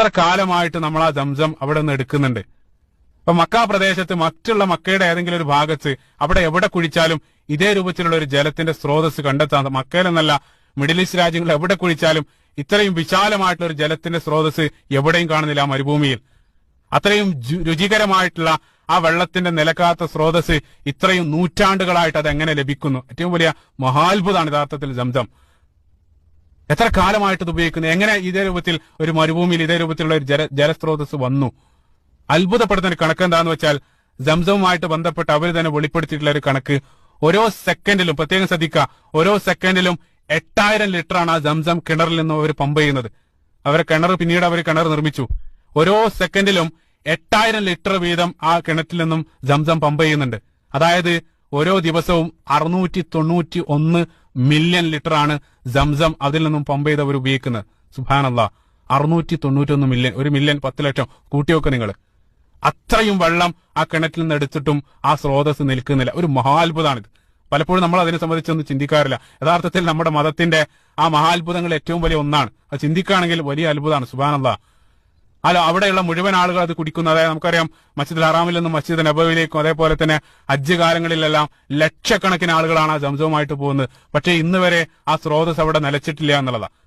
എത്ര കാലമായിട്ട് നമ്മൾ ആ ജംസം അവിടെ നിന്ന് എടുക്കുന്നുണ്ട്? ഇപ്പൊ മക്ക പ്രദേശത്ത് മറ്റുള്ള മക്കയുടെ ഏതെങ്കിലും ഒരു ഭാഗത്ത് അവിടെ എവിടെ കുഴിച്ചാലും ഇതേ രൂപത്തിലുള്ള ഒരു ജലത്തിന്റെ സ്രോതസ് കണ്ടെത്താൻ മക്കയിലെന്നല്ല മിഡിൽ ഈസ്റ്റ് രാജ്യങ്ങൾ എവിടെ കുഴിച്ചാലും ഇത്രയും വിശാലമായിട്ടുള്ള ഒരു ജലത്തിന്റെ സ്രോതസ് എവിടെയും കാണുന്നില്ല ആ മരുഭൂമിയിൽ. അത്രയും രുചികരമായിട്ടുള്ള ആ വെള്ളത്തിന്റെ നിലക്കാത്ത സ്രോതസ് ഇത്രയും നൂറ്റാണ്ടുകളായിട്ട് അത് എങ്ങനെ ലഭിക്കുന്നു? ഏറ്റവും വലിയ മഹാത്ഭുതമാണ് യഥാർത്ഥത്തിൽ സംസം എത്ര കാലമായിട്ട് ഇത് ഉപയോഗിക്കുന്നു? എങ്ങനെ ഇതേ രൂപത്തിൽ ഒരു മരുഭൂമിയിൽ ഇതേ രൂപത്തിലുള്ള ഒരു ജല ജലസ്രോതസ് വന്നു? അത്ഭുതപ്പെടുത്തുന്ന ഒരു കണക്ക് എന്താന്ന് വെച്ചാൽ സംസവുമായിട്ട് ബന്ധപ്പെട്ട് അവർ തന്നെ വെളിപ്പെടുത്തിയിട്ടുള്ള ഒരു കണക്ക്. ഓരോ സെക്കൻഡിലും പ്രത്യേകം ശ്രദ്ധിക്കുക ഓരോ സെക്കൻഡിലും എട്ടായിരം ആണ് ആ ജംസം കിണറിൽ നിന്ന് അവർ പമ്പ് ചെയ്യുന്നത്. അവരെ കിണർ പിന്നീട് അവർ കിണർ നിർമ്മിച്ചു. ഓരോ സെക്കൻഡിലും എട്ടായിരം ലിറ്റർ വീതം ആ കിണറ്റിൽ നിന്നും ജംസം പമ്പ് ചെയ്യുന്നുണ്ട്. അതായത് ഓരോ ദിവസവും അറുന്നൂറ്റി തൊണ്ണൂറ്റി ഒന്ന് മില്യൺ ലിറ്റർ ആണ് സംസം അതിൽ നിന്നും പമ്പ് ചെയ്ത് അവർ ഉപയോഗിക്കുന്നത്. സുഭാനല്ല അറുന്നൂറ്റി തൊണ്ണൂറ്റി ഒന്ന് മില്യൺ ഒരു മില്യൺ പത്ത് ലക്ഷം കൂട്ടിവെക്ക് നിങ്ങൾ അത്രയും വെള്ളം ആ കിണറ്റിൽ നിന്ന് എടുത്തിട്ടും ആ സ്രോതസ് നിൽക്കുന്നില്ല. ഒരു മഹാത്ഭുതമാണിത് പലപ്പോഴും നമ്മൾ അതിനെ സംബന്ധിച്ചൊന്നും ചിന്തിക്കാറില്ല. യഥാർത്ഥത്തിൽ നമ്മുടെ മതത്തിന്റെ ആ മഹാത്ഭുതങ്ങൾ ഏറ്റവും വലിയ ഒന്നാണ്. അത് ചിന്തിക്കുകയാണെങ്കിൽ വലിയ അത്ഭുതമാണ്. സുബാനല്ല അല്ല അവിടെയുള്ള മുഴുവൻ ആളുകൾ അത് കുടിക്കുന്നു. അതായത് നമുക്കറിയാം മസ്ജിദ് ഹറാമിൽ നിന്നും മസ്ജിദ് നബവിലേക്കും അതേപോലെ തന്നെ ഹജ്ജ് കാലങ്ങളിലെല്ലാം ലക്ഷക്കണക്കിന് ആളുകളാണ് ആ ജംസവുമായിട്ട് പോകുന്നത്. പക്ഷേ ഇന്ന് വരെ ആ സ്രോതസ് അവിടെ നിലച്ചിട്ടില്ല എന്നുള്ളതാണ്.